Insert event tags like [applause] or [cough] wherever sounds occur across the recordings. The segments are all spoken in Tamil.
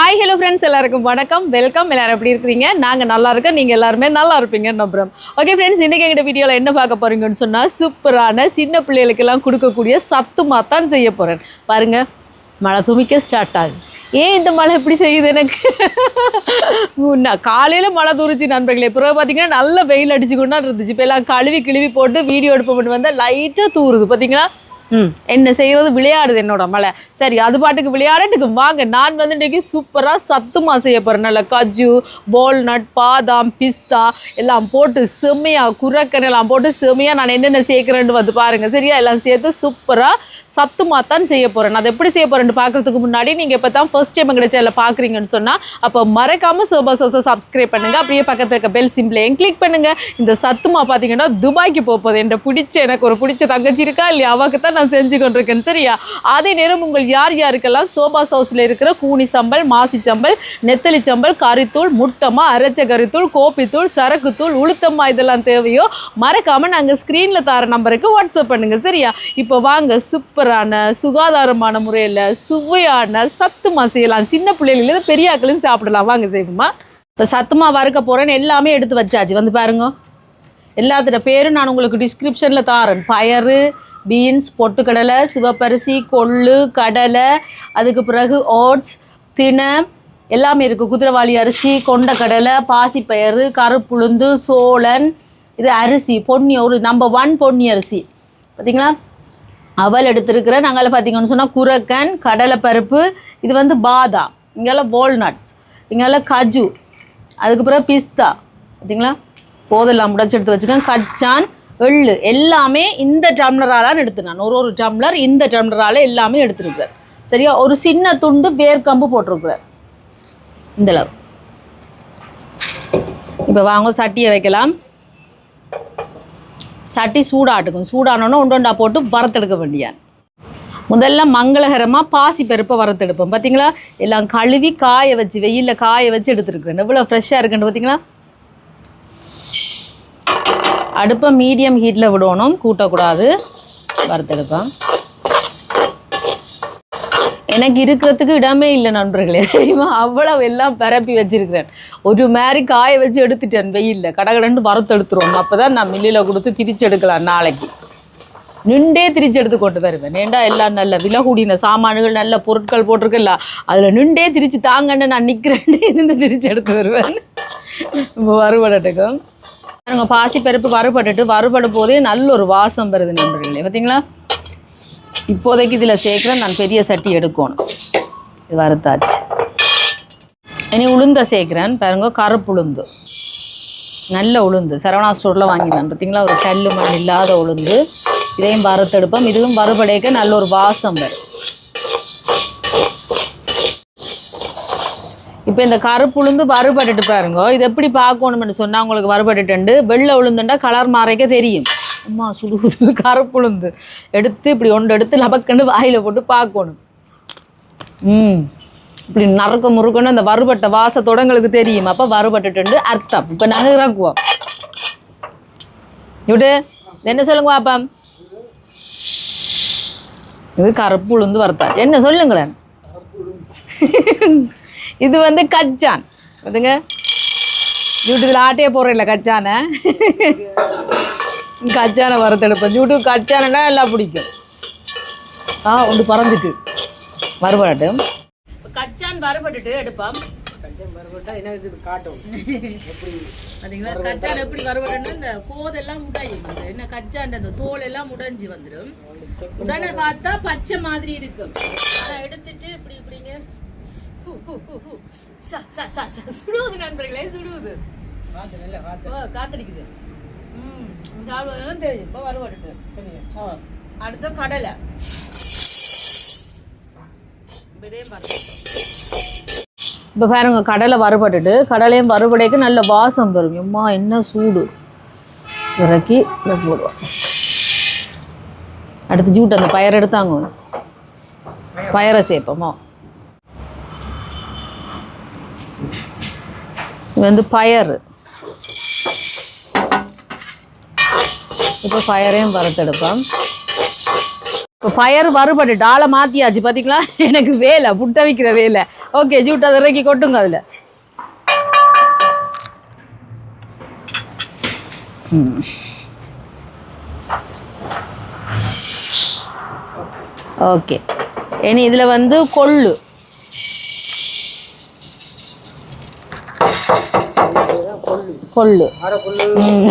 ஹாய் ஹலோ ஃப்ரெண்ட்ஸ் எல்லாருக்கும் வணக்கம். வெல்கம் எல்லாரும் எப்படி இருக்கிறீங்க? நாங்கள் நல்லா இருக்கோம். நீங்கள் எல்லாருமே நல்லா இருப்பீங்கன்னு நம்புகிறோம் ஓகே ஃப்ரெண்ட்ஸ் இன்றைக்கி எங்கள் வீடியோவில் என்ன பார்க்க போகிறீங்கன்னு சொன்னால் சூப்பரான சின்ன பிள்ளைகளுக்கெல்லாம் கொடுக்கக்கூடிய சத்து தான் செய்ய போகிறேன் பாருங்கள் மழை துமிக்க ஸ்டார்ட் ஆகுது. ஏன் இந்த மழை எப்படி செய்யுது எனக்கு? நான் காலையில் மழை தூரிச்சு நண்பர்களே. பிறகு பார்த்தீங்கன்னா நல்ல வெயில் அடிச்சு கொண்டா இருந்துச்சு. இப்போ எல்லாம் கழுவி கிழுவி போட்டு வீடியோ எடுப்போம்னு வந்தால் லைட்டாக தூறுது பார்த்தீங்களா என்ன செய்யறது? விளையாடுது என்னோட மலை. சரி அது பாட்டுக்கு விளையாடட்டுக்கு வாங்க. நான் வந்து இன்றைக்கி சூப்பராக சத்துமா செய்ய போகிறேன் நல்ல கஜு வால்நட் பாதாம் பிஸ்தா எல்லாம் போட்டு செம்மையாக குரக்கன் எல்லாம் போட்டு செம்மையாக நான் என்னென்ன சேர்க்குறேன்னு வந்து பாருங்கள் சரியா? எல்லாம் சேர்த்து சூப்பராக சத்துமா தான் செய்ய போகிறேன் அதை எப்படி செய்ய போகிறேன்னு பார்க்குறதுக்கு முன்னாடி நீங்கள் இப்போ தான் ஃபர்ஸ்ட் டைம் எங்கள் சேனலில் பார்க்குறீங்கன்னு சொன்னால் அப்போ மறக்காமல் சோபா சோசை சப்ஸ்கிரைப் பண்ணுங்கள் அப்படியே பக்கத்தில் இருக்க பெல் சிம்பிளையும் கிளிக் பண்ணுங்கள் இந்த சத்துமா பார்த்தீங்கன்னா துபாய்க்கு போகுது. என்ற பிடிச்ச எனக்கு ஒரு பிடிச்ச தங்கச்சி இருக்கா இல்லையா? அவக்கு தான் நான் செஞ்சு கொண்டிருக்கேன். சரியா? அதே நேரம் உங்கள் யார் யாருக்கெல்லாம் சோபா சவுஸில் இருக்கிற கூனி சம்பல் மாசி சம்பல் நெத்தலி சம்பல் கறித்தூள் முட்டமா அரைச்ச கறித்தூள் கோப்பித்தூள் சரக்குத்தூள் உளுத்தம்மா இதெல்லாம் தேவையோ மறக்காமல் நாங்கள் ஸ்க்ரீனில் தர நம்பருக்கு வாட்ஸ்அப் பண்ணுங்கள் சரியா? இப்போ வாங்க சூப்பரான சுகாதாரமான முறையில் சுவையான சத்துமா செய்யலாம். சின்ன பிள்ளைகளிலிருந்து பெரியாக்களும் சாப்பிடலாம். வாங்க செய்வோமா? இப்போ சத்துமா வறுக்க போகிறேன்னு எல்லாமே எடுத்து வச்சாச்சு. வந்து பாருங்க. எல்லாத்தோட பேரும் நான் உங்களுக்கு டிஸ்கிரிப்ஷனில் தாரேன் பயறு பீன்ஸ் பொட்டுக்கடலை சிவப்பரிசி கொள்ளு கடலை அதுக்கு பிறகு ஓட்ஸ் தினை எல்லாமே இருக்குது குதிரவாளி அரிசி கொண்டக்கடலை பாசிப்பயறு கருப்புளுந்து சோளன் இது அரிசி பொன்னி ஒரு நம்பர் ஒன் பொன்னி அரிசி. பார்த்தீங்களா அவல் எடுத்திருக்கிறேன் நாங்கள் பார்த்தீங்கன்னு சொன்னால் குரக்கன் கடலைப்பருப்பு இது வந்து பாதாம். இங்கெல்லாம் வால்நட்ஸ் இங்கெல்லாம் கஜு. அதுக்கு பிறகு பிஸ்தா. பார்த்திங்களா போதெல்லாம் முடைச்சி எடுத்து வச்சுக்கேன் கச்சான் எள்ளு எல்லாமே இந்த டம்ளராலான்னு எடுத்து நான் ஒரு ஒரு டம்ளர் இந்த டம்ளரால் எல்லாமே எடுத்துருக்குறார். சரியா? ஒரு சின்ன துண்டு வேர்க்கம்பு போட்டிருக்குறார். இந்த அளவு. இப்போ வாங்க சட்டியை வைக்கலாம். சட்டி சூடாட்டுக்கும். சூடானோன்னா ஒன்று ஒன்றா போட்டு வறுத்தெடுக்க வேண்டியான் முதல்ல மங்களகரமாக பாசி பருப்பை வறுத்தெடுப்போம். பார்த்தீங்களா எல்லாம் கழுவி காய வச்சு வெயிலில் காய வச்சு எடுத்துருக்குறேன். எவ்வளோ ஃப்ரெஷ்ஷாக இருக்குன்னு பார்த்தீங்களா அடுப்பை மீடியம் ஹீட்டில் விடணும். கூட்டக்கூடாது. வறுத்தெடுப்பேன் எனக்கு இருக்கிறதுக்கு இடமே இல்லை நண்பர்களே. தெரியுமா? அவ்வளவு எல்லாம் பரப்பி வச்சிருக்கிறேன். ஒரு மாதிரி காய வச்சு எடுத்துட்டேன் வெயிலில். கடகடன்னு வறுத்து எடுத்துருவோம். அப்போ தான் நான் மில்லில் கொடுத்து திரிச்சு எடுக்கலாம் நாளைக்கு. நின்றே திரிச்சு எடுத்து கொண்டு வருவேன். ஏண்டா எல்லாம் நல்ல விலை கூடின சாமான்கள் நல்ல பொருட்கள் போட்டிருக்கல அதில் நின்றே திரிச்சு தாங்கன்னு நான் நிற்கிறேன் இருந்து திரிச்சு எடுத்து வருவேன். வறுபடட்டுக்கும் நாங்கள் பாசி பருப்பு வறுபட்டுட்டு வறுபடும் போதே நல்ல ஒரு வாசம் வருது நண்பர்களே. பார்த்தீங்களா இப்போதைக்கு இதில் சேர்க்குறேன் நான் பெரிய சட்டி எடுக்கணும். இது வறுத்தாச்சு. இனி உளுந்த சேர்க்குறேன். பாருங்க கருப்பு உளுந்து. நல்ல உளுந்து. சரவணா ஸ்டோரில் வாங்கிடலாம். பார்த்தீங்களா ஒரு கல் மண் இல்லாத உளுந்து. இதையும் வறுத்தெடுப்போம். இதுவும் வறுபடைக்க நல்ல ஒரு வாசம் வரும். இப்போ இந்த கருப்பு உளுந்து வறுபட்டுட்டு பாருங்க. இது எப்படி பார்க்கணும்னு சொன்னால் உங்களுக்கு வறுபட்டுட்டு வெள்ளை உளுந்துண்டா கலர் மாறைக்க தெரியும். அம்மா சுடுகுது கருப்பு உளுந்து. எடுத்து இப்படி ஒன்று எடுத்து லபக்கண்டு வாயில் போட்டு பார்க்கணும். ம். இப்படி நறுக்க முறுக்கணும் அந்த வறுபட்ட வாசத்தோட எங்களுக்கு தெரியும். அப்போ வறுபட்டுட்டு அர்த்தம். இப்போ நாங்கள் இறக்குவோம். இவிட்டு என்ன சொல்லுங்க பாப்பா இது கருப்பு உளுந்து வறுத்தாச்சு என்ன சொல்லுங்களேன்? இது வந்து கச்சான் பார்த்துங்க யூடியூப்ல ஆட்டையே போடுறேன்ல கச்சானை கச்சானை வறுத்தெடுப்பேன் யூடியூப் கச்சானைனா எல்லாம் பிடிக்கும். ஆ ஒன்று பறந்துட்டு. வறுபடட்டு கச்சான் வறுபட்டுட்டு எடுப்போம். பார்த்தீங்களா கச்சான் எப்படி வறுபடணும் இந்த கோதெல்லாம் முடையும் அந்த என்ன கச்சான் அந்த தோல் எல்லாம் முடைஞ்சு வந்துடும் உடனே பார்த்தா பச்சை மாதிரி இருக்கும். அதை எடுத்துட்டு இப்படி சா. சுடுவது நண்பர்களே சுடுவது காத்தடிக்குது. ம் சாப்பிடுவதெல்லாம் தெரியும் இப்போ ஓ அடுத்த கடலை. இப்போ பாருங்க கடலை வறுபட்டுட்டு கடலையும் வறுபடைக்கு நல்ல வாசம் வரும். எம்மா என்ன சூடு. இறக்கி போடுவோம். அடுத்து ஜூட் அந்த பயர் எடுத்தாங்க. பயரை சேர்ப்போமோ. இது வந்து பயறு. இப்போ பயரையும் வறுத்தெடுப்போம் இப்போ ஃபயர் வறுபட்டு டாலை மாற்றியாச்சு பார்த்தீங்களா எனக்கு வேலை புட்டை வைக்கிற வேலை. ஓகே ஜூட் அதை இறக்கி கொட்டுங்க அதில். ஓகே இனி இதில் வந்து கொள்ளு. கொள்ளு. ம்.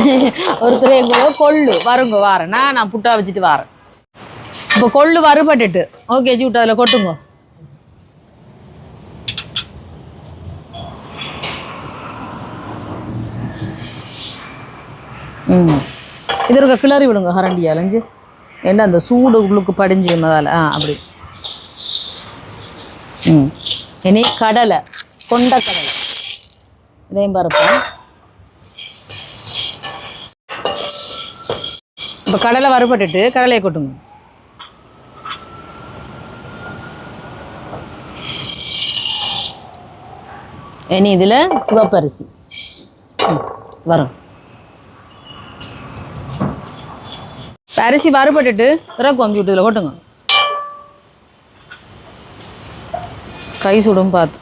ஒரு துறையங்குள்ள கொள்ளு. வருங்க வாரேன். நான் நான் புட்டா வச்சுட்டு வாரேன். இப்போ கொள்ளு வறுபட்டுட்டு. ஓகே ஜூட் அதில் கொட்டுங்க. ம். இது இருக்க கிளறி விடுங்க ஹரண்டி அலைஞ்சு என்ன அந்த சூடு உள்ளுக்கு படிஞ்சு மேலே ஆ அப்படி. ம். இனி கடலை கொண்ட கடலை இதையும் பருப்போம் இப்போ கடலை வறுபட்டுட்டு கடலையை கொட்டுங்க. இனி இதில் சிவப்பரிசி வரும். அரிசி வறுபட்டுட்டு இறக்கு அமுக்கி விட்டு இதில் கொட்டுங்க. கை சுடும் பார்த்து.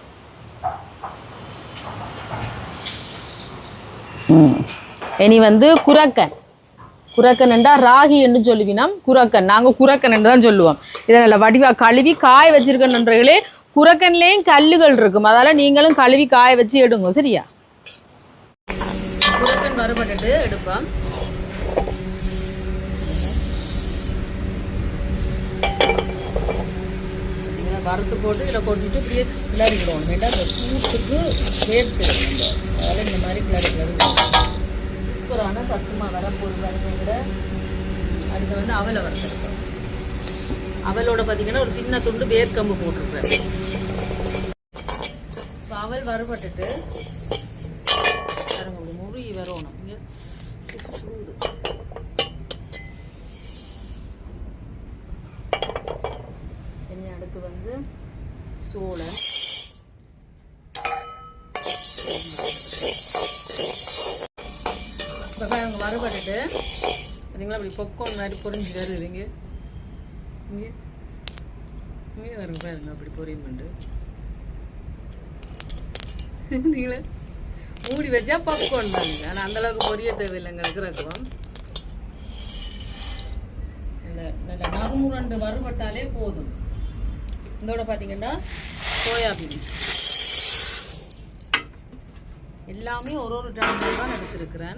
இனி வந்து குரக்கன். குரக்கன் என்றால் ராகி என்று சொல்லுவினோம். குரக்கன். நாங்கள் குரக்கன் என்று தான் சொல்லுவோம். இதை நல்லா வடிவாக கழுவி காய வச்சிருக்கன்றீங்களே குரக்கன்லேயும் கல்லுகள் இருக்கும். அதால் நீங்களும் கழுவி காய வச்சு எடுங்க. சரியா? குரக்கன் வறுபட்டுட்டு எடுப்போம். வறுத்து போட்டு இதில் கொட்டிட்டு இப்படியே கிளறி விடுவோம். ஏன்னா அந்த சூட்டுக்கு சேர்த்து அதனால் இந்த மாதிரி கிளறி கிளறி சூப்பரான சத்துமா வரப்போகுது பாருங்க விட அடுத்து வந்து அவலை வறுத்துருக்கோம். அவலோட பார்த்தீங்கன்னா ஒரு சின்ன துண்டு வேர்க்கம்பு போட்டிருப்பேன் இப்போ அவல் வறுபட்டுட்டு பாருங்க இப்படி முருகி வரணும் இங்கே சூடு இனி அடுத்து வந்து சோளம் வெங்காயம் வறுபட்டுட்டு பார்த்தீங்களா அப்படி பொப்கார்ன் மாதிரி பொறிஞ்சு வருது இங்கே இங்கே இங்கே வருங்க பாருங்க அப்படி பொரியும் பண்ணு நீங்களே மூடி வச்சா பாப்கார்ன் தாங்க ஆனால் அந்தளவுக்கு பொரிய தேவையில்லைங்க இருக்கும் இந்த நல்ல நறுமுரண்டு வறுபட்டாலே போதும். இதோட பார்த்தீங்கன்னா சோயா பீன்ஸ் எல்லாமே ஒரு ஒரு டம்ளர் தான் எடுத்துருக்கிறேன்.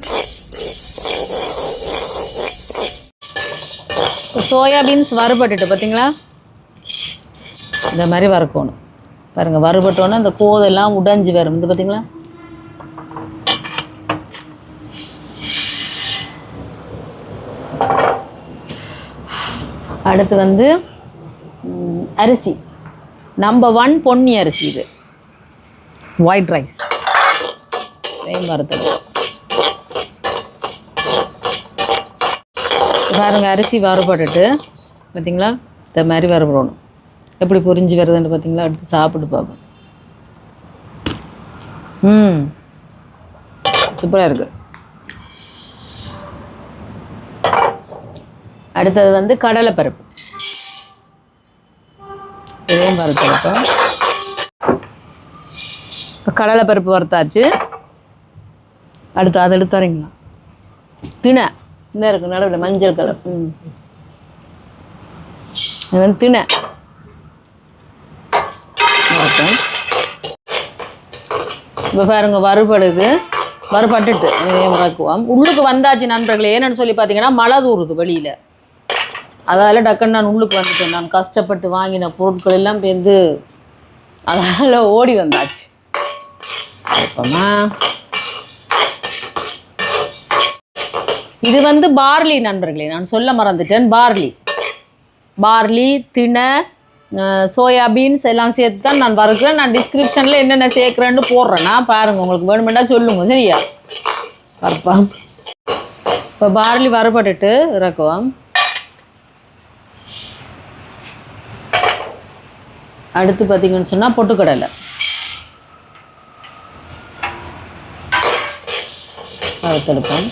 சோயா பீன்ஸ் வறுபட்டுட்டு பார்த்தீங்களா இந்த மாதிரி வறுக்கணும். பாருங்கள் வறுபட்டோன்னே அந்த கோதெல்லாம் உடைஞ்சு வரும். இது பார்த்தீங்களா அடுத்து வந்து அரிசி. நம்பர் ஒன் பொன்னி அரிசி இது ஒயிட் ரைஸ் வறுத்தது. பாருங்க அரிசி வறுபட்டுட்டு பார்த்தீங்களா இந்த மாதிரி வறுபடணும். எப்படி புரிஞ்சு வருதுன்னு பார்த்தீங்களா எடுத்து சாப்பிட்டு பார்ப்போம். ம். சூப்பராக இருக்குது அடுத்தது வந்து கடலைப்பருப்பு. இதையும் வறுத்தெடுப்போம் இப்போ கடலைப்பருப்பு வறுத்தாச்சு. அடுத்து அதை எடுத்து வரீங்களா திணை இந்த இருக்கு நடுவில் மஞ்சள் கலர் ம். இது வந்து திணை வறுத்தேன் இப்போ பாருங்க வறுபடுது. வறுபட்டுட்டு இதையும் உள்ளுக்கு வந்தாச்சு நண்பர்களே. ஏன்னு சொல்லி பார்த்தீங்கன்னா மழை தூருது வெளியில். அதால் டக்குன்னு நான் உள்ளுக்கு வந்துட்டேன். நான் கஷ்டப்பட்டு வாங்கின பொருட்கள் எல்லாம் பேர்ந்து அதால் ஓடி வந்தாச்சு. அப்பமா இது வந்து பார்லி நண்பர்களே நான் சொல்ல மறந்துட்டேன். பார்லி. பார்லி திணை சோயாபீன்ஸ் எல்லாம் சேர்த்து தான் நான் வறுக்கிறேன். நான் டிஸ்கிரிப்ஷனில் என்னென்ன சேர்க்குறேன்னு போடுறேன்னா பாருங்கள் உங்களுக்கு வேணுமெண்டா சொல்லுங்க சரியா? வறுப்பா இப்போ பார்லி வறுபட்டுட்டு இறக்குவோம். அடுத்து பார்த்தீங்கன்னு சொன்னால் பொட்டுக்கடலை. வறுத்தெடுப்போம்.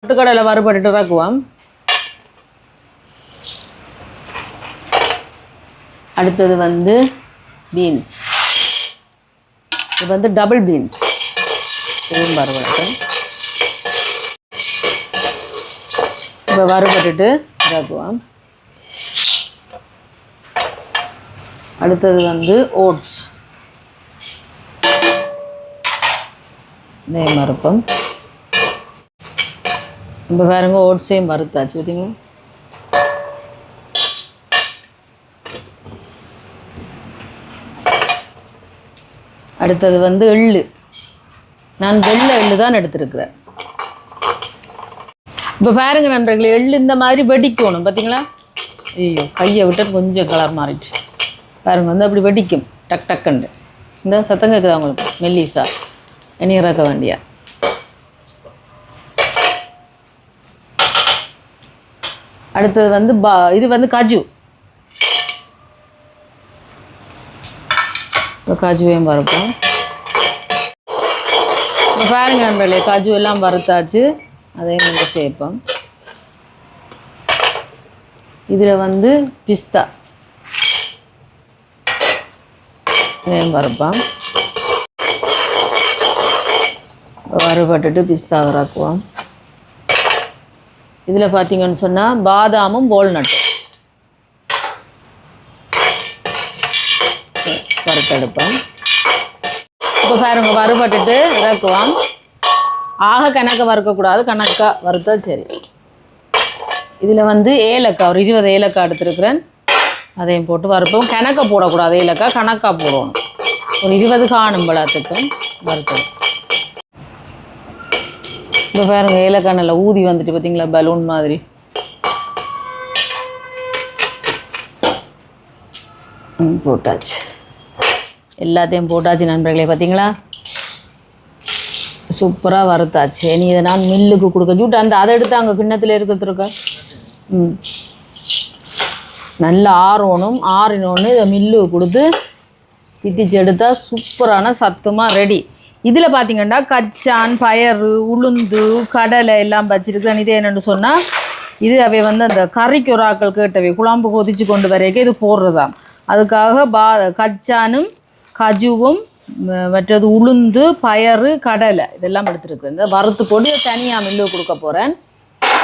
பொட்டுக்கடலை வறுபட்டுட்டு இறக்குவோம். அடுத்தது வந்து பீன்ஸ் இது வந்து டபுள் பீன்ஸ் இதுவும் வறுவட்டும் இப்போ வறுபட்டுட்டு இறக்குவோம். அடுத்தது வந்து ஓட்ஸ். இதே மறுப்போம் இப்போ பாருங்க ஓட்ஸையும் மறுத்தாச்சு பார்த்தீங்களா அடுத்தது வந்து எள்ளு. நான் வெள்ளை எள்ளு தான் எடுத்திருக்கிறேன். இப்போ பாருங்க நண்பர்களே எள்ளு இந்த மாதிரி வெடிக்கணும் பார்த்தீங்களா ஐயோ கையை விட்டு கொஞ்சம் கலர் மாறிடுச்சு. பாருங்க வந்து அப்படி வெடிக்கும். டக் டக்குன்னு இந்த சத்தம் கேட்குதா உங்களுக்கு? மெல்லிசா. இனி இறக்க வேண்டியா? அடுத்தது வந்து பா இது வந்து காஜு. இப்போ காஜுவையும் பறப்போம் இப்போ பாருங்க நண்பர்களே காஜு எல்லாம் வறுத்தாச்சு. அதையும் நீங்கள் சேர்ப்போம். இதில் வந்து பிஸ்தா. இதையும் வறுப்போம் வறுபட்டுட்டு பிஸ்தா வறுக்குவோம் இதில் பார்த்தீங்கன்னு சொன்னால் பாதாமும் வால்நட்டும் வறுத்தெடுப்போம் இப்போ பாருங்க வறுபட்டுட்டு இறக்குவோம் ஆக கணக்கை வறுக்கக்கூடாது கணக்காக வறுத்தா சரி. இதில் வந்து ஏலக்காய் ஒரு இருபது ஏலக்காய் எடுத்துருக்குறேன். அதையும் போட்டு வறுப்போம். கணக்கை போடக்கூடாது ஏலக்காய் கணக்காக போடணும். ஒரு இருபது காணும் பழத்துக்கும் வறுக்கணும் இப்போ பாருங்க ஏலக்காய் நல்லா ஊதி வந்துட்டு பார்த்தீங்களா பலூன் மாதிரி. ம், போட்டாச்சு. எல்லாத்தையும் போட்டாச்சு நண்பர்களே பார்த்தீங்களா சூப்பராக வறுத்தாச்சு. இனி இதை நான் மில்லுக்கு கொடுக்க ஜூட்டு அந்த அதை எடுத்து அங்கே கிண்ணத்தில் இருக்கிறதுருக்க ம். நல்லா ஆறணும் ஆறினோன்னு இதை மில்லு கொடுத்து தித்திச்சு எடுத்தால் சூப்பரான சத்துமாக ரெடி இதில் பார்த்தீங்கன்னா கச்சான் பயறு உளுந்து கடலை எல்லாம் வச்சுருக்கேன். இது என்னென்னு சொன்னால் இது அவை வந்து அந்த கறிக்கு ஒரு ஆக்கள் கேட்டவை. குழம்பு கொதிச்சு கொண்டு வரைக்கும் இது போடுறதாம். அதுக்காக பா கச்சானும் கஜுவும் மற்றது உளுந்து பயறு கடலை இதெல்லாம் எடுத்துருக்கு இந்த வறுத்து போட்டு தனியாக மில்லு கொடுக்க போகிறேன்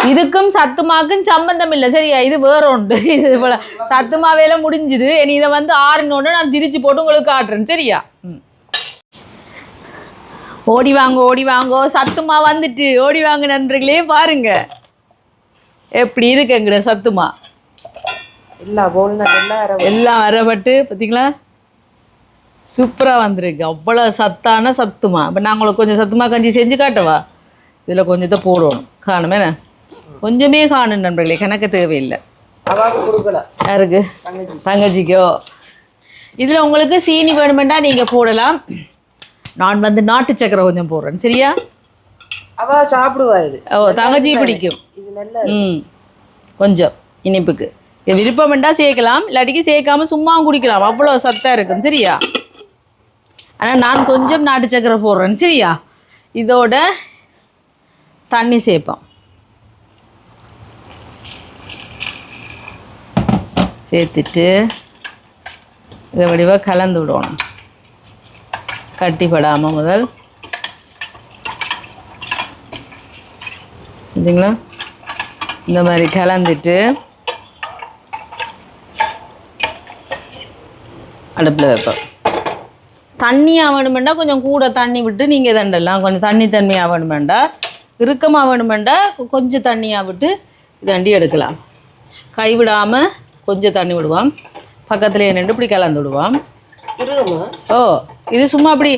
இதுக்கும் சத்துமாக்கும் சம்பந்தம் இல்லை. சரியா? இது வேற உண்டு இது போல சத்துமாவேல முடிஞ்சுது. இனி இதை வந்து ஆறினோட நான் திரிச்சு போட்டு உங்களுக்கு காட்டுறேன். சரியா? ஓடி வாங்க ஓடி வாங்கோ. சத்துமா வந்துட்டு. ஓடி வாங்க நண்பர்களே பாருங்க. எப்படி இருக்கு எங்கட சத்துமா? எல்லாம் வரப்பட்டு பார்த்தீங்களா சூப்பராக வந்திருக்கு. அவ்வளோ சத்தான சத்துமா. இப்போ நான் உங்களுக்கு கொஞ்சம் சத்துமா கஞ்சி செஞ்சு காட்டவா? இதில் கொஞ்சத்தை போடணும். காணுமே என்ன? கொஞ்சமே காணும் நண்பர்களே கணக்கு தேவையில்லை. யாருக்கு? தங்கச்சிக்கோ. இதில் உங்களுக்கு சீனி வேணுமெண்டா நீங்கள் போடலாம். நான் வந்து நாட்டு சக்கரை கொஞ்சம் போடுறேன் சரியா? அவ சாப்பிடுவா இது. ஓ தங்கச்சி பிடிக்கும். ம் கொஞ்சம் இனிப்புக்கு. விருப்பம்ண்டா சேர்க்கலாம் இல்லாட்டிக்கு சேர்க்காம சும்மா குடிக்கலாம். அவ்வளோ சத்தாக இருக்கும் சரியா? ஆனால் நான் கொஞ்சம் நாட்டு சக்கரை போடுறேன் சரியா? இதோட தண்ணி சேர்ப்போம். சேர்த்துட்டு இதை வடிவாக கலந்து விடணும். கட்டிப்படாமல் முதல். சரிங்களா இந்த மாதிரி கலந்துட்டு அடுப்பில் வைப்போம். தண்ணியாக வேணுமெண்டா கொஞ்சம் கூட தண்ணி விட்டு நீங்கள் தண்டலாம் கொஞ்சம் தண்ணி தன்மையாக வேணுமெண்டா இறுக்கமாக வேணுமெண்டா கொஞ்சம் தண்ணியாக விட்டு தண்டி எடுக்கலாம். கைவிடாமல் கொஞ்சம் தண்ணி விடுவான் பக்கத்துலேயே நின்று இப்படி கலந்து விடுவான் ஓ இது சும்மா அப்படி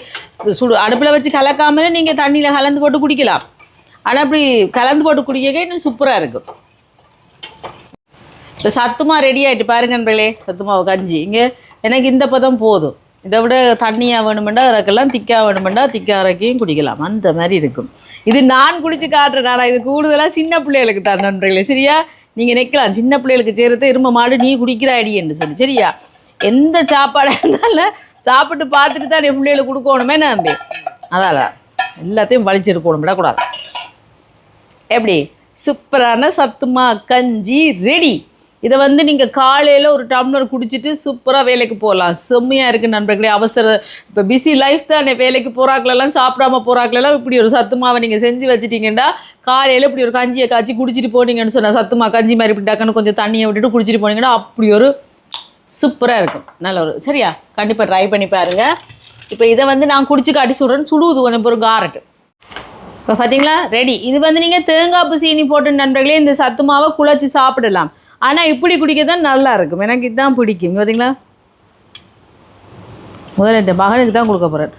சுடு அடுப்பில் வச்சு கலக்காமலே நீங்கள் தண்ணியில் கலந்து போட்டு குடிக்கலாம். ஆனால் அப்படி கலந்து போட்டு குடிக்க இன்னும் சூப்பராக இருக்கும் இப்போ சத்துமா ரெடி ஆகிட்டு பாருங்க நண்பர்களே. சத்துமாவை கஞ்சி. இங்கே எனக்கு இந்த பதம் போதும். இதை விட தண்ணியாக வேணுமெண்டா இறக்கலாம் திக்காக வேணுமெண்டா திக்கா இறக்கியும் குடிக்கலாம். அந்த மாதிரி இருக்கும். இது நான் குடிச்சு காட்டுறேன். ஆனால் இது கூடுதலாக சின்ன பிள்ளைகளுக்கு தான் நண்பர்களே. சரியா? நீங்கள் நிற்கலாம் சின்ன பிள்ளைகளுக்கு சேர்த்து எரும மாடு நீ குடிக்கிறாயடி என்று சொல்லி. சரியா? எந்த சாப்பாடாக இருந்தாலும் சாப்பிட்டு பார்த்துட்டு தான் என் பிள்ளைகளுக்கு கொடுக்கணுமே நம்பி. அதால எல்லாத்தையும் வலிச்செடுக்கணும் விடக்கூடாது. எப்படி? சூப்பரான சத்துமா கஞ்சி ரெடி இதை வந்து நீங்கள் காலையில் ஒரு டம்ளர் குடிச்சிட்டு சூப்பராக வேலைக்கு போகலாம் செம்மையாக இருக்குது நண்பர்களே அவசர இப்போ பிஸி லைஃப் தான் வேலைக்கு போகிறாக்களெல்லாம் சாப்பிடாம போகிறாக்களெல்லாம் இப்படி ஒரு சத்துமாவை நீங்கள் செஞ்சு வச்சுட்டீங்கன்னா காலையில் இப்படி ஒரு கஞ்சியை காய்ச்சி குடிச்சிட்டு போனீங்கன்னு சொன்னால் சத்துமா கஞ்சி மாதிரி இப்படி டக்குன்னு கொஞ்சம் தண்ணியை விட்டுட்டு குடிச்சிட்டு போனீங்கன்னா அப்படி ஒரு சூப்பராக இருக்கும். நல்ல ஒரு சரியா? கண்டிப்பாக ட்ரை பண்ணி பாருங்கள் இப்போ இதை வந்து நான் குடிச்சு காட்டி சொல்கிறேன்னு சுடுவது கொஞ்சம் பொருள் காரட்டு. இப்போ பார்த்தீங்களா ரெடி இது வந்து நீங்கள் தேங்காய் சீனி போட்டு நண்பர்களே இந்த சத்துமாவை குழச்சி சாப்பிடலாம். ஆனால் இப்படி குடிக்க தான் நல்லா இருக்கும். எனக்கு இதுதான் பிடிக்கும். பார்த்தீங்களா முதல்ல இந்த மகனுக்கு தான் கொடுக்க போகிறேன்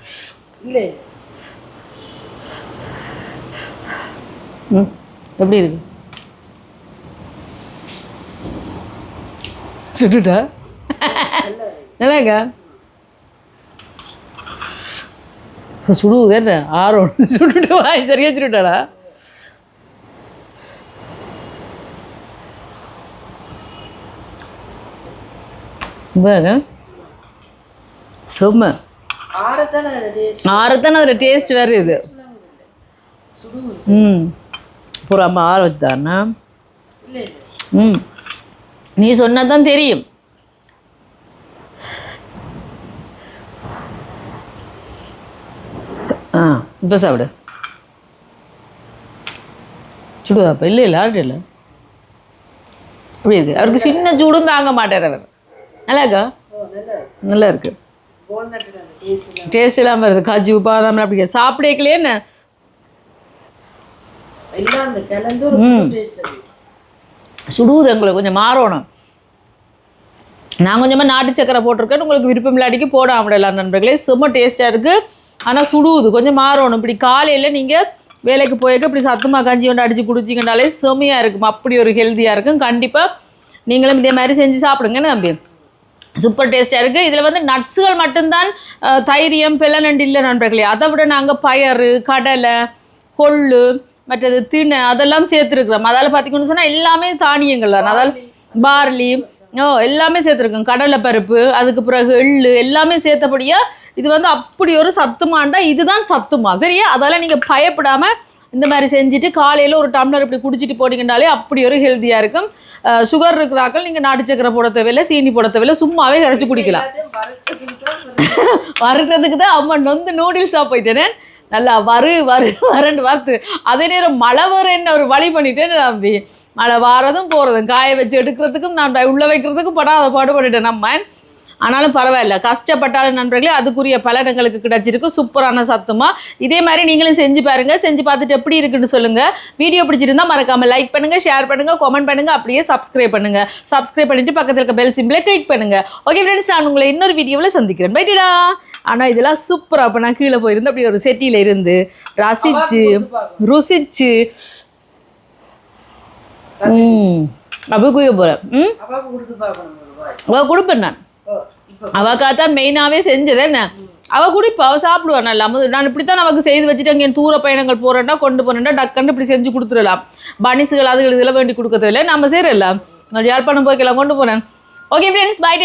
இல்லை. ம் எப்படி இருக்கு? சுட்டுட்டா? நல்லாங்க சுடுவது என்ன ஆரோம் சுட்டுட்டு வாய் சரியா சுட்டுட்டாடா? பாருங்க செம்ம. ஆறத்தானே டேஸ்ட் அதில் டேஸ்ட் வேறு இது. ம். பூரா ஆற வச்சுதாருண்ணா ம். நீ சொன்னா தான் தெரியும். ஆ இப்போ சாப்பிடு. சுடுதாப்பா இல்லை இல்லை ஆர்டர் இல்லை. அப்படி இருக்கு. அவருக்கு சின்ன சூடும் தாங்க மாட்டார் அவர். நல்லா இருக்கா நல்லா இருக்கு டேஸ்ட் இல்லாமல் வருது காஜு பாதாம் அப்படி சாப்பிடக்கலையே என்ன? சுடுவது எங்களுக்கு. கொஞ்சம் மாறணும். நான் கொஞ்சமாக நாட்டு சக்கரை போட்டிருக்கேன். உங்களுக்கு விருப்பம் இல்லாட்டிக்கு போட விடலாம் நண்பர்களே. செம்ம டேஸ்ட்டாக இருக்குது ஆனால் சுடுவது கொஞ்சம் மாறணும். இப்படி காலையில் நீங்கள் வேலைக்கு போயிருக்க இப்படி சத்துமா கஞ்சி கொண்டு அடித்து குடிச்சிங்கனாலே செம்மையாக இருக்கும்? அப்படி ஒரு ஹெல்த்தியாக இருக்கும். கண்டிப்பாக நீங்களும் இதே மாதிரி செஞ்சு சாப்பிடுங்கன்னு தம்பி? சூப்பர் டேஸ்ட்டாக இருக்குது இதில் வந்து நட்ஸுகள் மட்டும்தான் தைரியம் பிளநண்டு இல்லை நண்பர்களே. அதை விட நாங்கள் பயறு கடலை கொள்ளு மற்றது திணை அதெல்லாம் சேர்த்துருக்குறோம். அதால் பார்த்தீங்கன்னு சொன்னால் எல்லாமே தானியங்கள் தான். அதால் பார்லி ஓ எல்லாமே சேர்த்துருக்கோம். கடலை பருப்பு அதுக்கு பிறகு எள்ளு எல்லாமே சேர்த்தபடியாக இது வந்து அப்படி ஒரு சத்துமாண்டா இதுதான் சத்துமா. சரியா? அதால் நீங்கள் பயப்படாமல் இந்த மாதிரி செஞ்சுட்டு காலையில் ஒரு டம்ளர் இப்படி குடிச்சிட்டு போனீங்கனாலே அப்படி ஒரு ஹெல்த்தியாக இருக்கும். சுகர் இருக்கிறாக்கள் நீங்கள் நாட்டு சக்கரை போட தேவையில்லை சீனி போட தேவையில்லை சும்மாவே கரைச்சி குடிக்கலாம். [laughs] வறுக்கிறதுக்கு தான் அம்மன் வந்து அம்மா நொந்து நூடுல்ஸாக போயிட்டேனே. நல்லா வறு வறு வரண்டு வார்த்து அதே நேரம் மழை வரேன்னு ஒரு வழி பண்ணிட்டேன் நம்பி மழை வாரதும் போகிறதும் காய வச்சு எடுக்கிறதுக்கும் நான் உள்ளே வைக்கிறதுக்கும் படாத பாடுபட்டுட்டேன் நம்ம. ஆனாலும் பரவாயில்ல. கஷ்டப்பட்டாலும் நண்பர்களே அதுக்குரிய பலன் எங்களுக்கு கிடைச்சிருக்கு. சூப்பரான சத்துமா. இதே மாதிரி நீங்களும் செஞ்சு பாருங்க. செஞ்சு பார்த்துட்டு எப்படி இருக்குன்னு சொல்லுங்க. வீடியோ பிடிச்சிருந்தா மறக்காம லைக் பண்ணுங்க ஷேர் பண்ணுங்க கமெண்ட் பண்ணுங்க அப்படியே சப்ஸ்கிரைப் பண்ணுங்க. சப்ஸ்கிரைப் பண்ணிட்டு பக்கத்தில் இருக்க பெல் சிம்பிளை கிளிக் பண்ணுங்க. ஓகே ஃப்ரெண்ட்ஸ் நான் உங்களை இன்னொரு வீடியோவில் சந்திக்கிறேன். பைட்டிடா ஆனால் இதெல்லாம் சூப்பராக அப்போ நான் கீழே போயிருந்து அப்படி ஒரு செட்டியில் இருந்து ரசிச்சு ருசிச்சு. ம். அப்போ குய போகிறேன் ம்? கொடுப்பேன் நான். ஓ இப்போ மெயினாகவே செஞ்சது என்ன? அவள் கூட இப்போ அவள் சாப்பிடுவா நல்லா. அமுது நான் இப்படி தான் நமக்கு செய்து வச்சுட்டு அங்கே தூர பயணங்கள் போகிறேன்னா கொண்டு போனேன்டா டக்குன்னு இப்படி செஞ்சு கொடுத்துடலாம். பனிசுகள் அதுகள் இதெல்லாம் வேண்டி கொடுக்க நம்ம செய்கிறலாம் யாழ்ப்பாணம் போய்க்கலாம் கொண்டு போனேன் ஓகே ஃப்ரெண்ட்ஸ் பை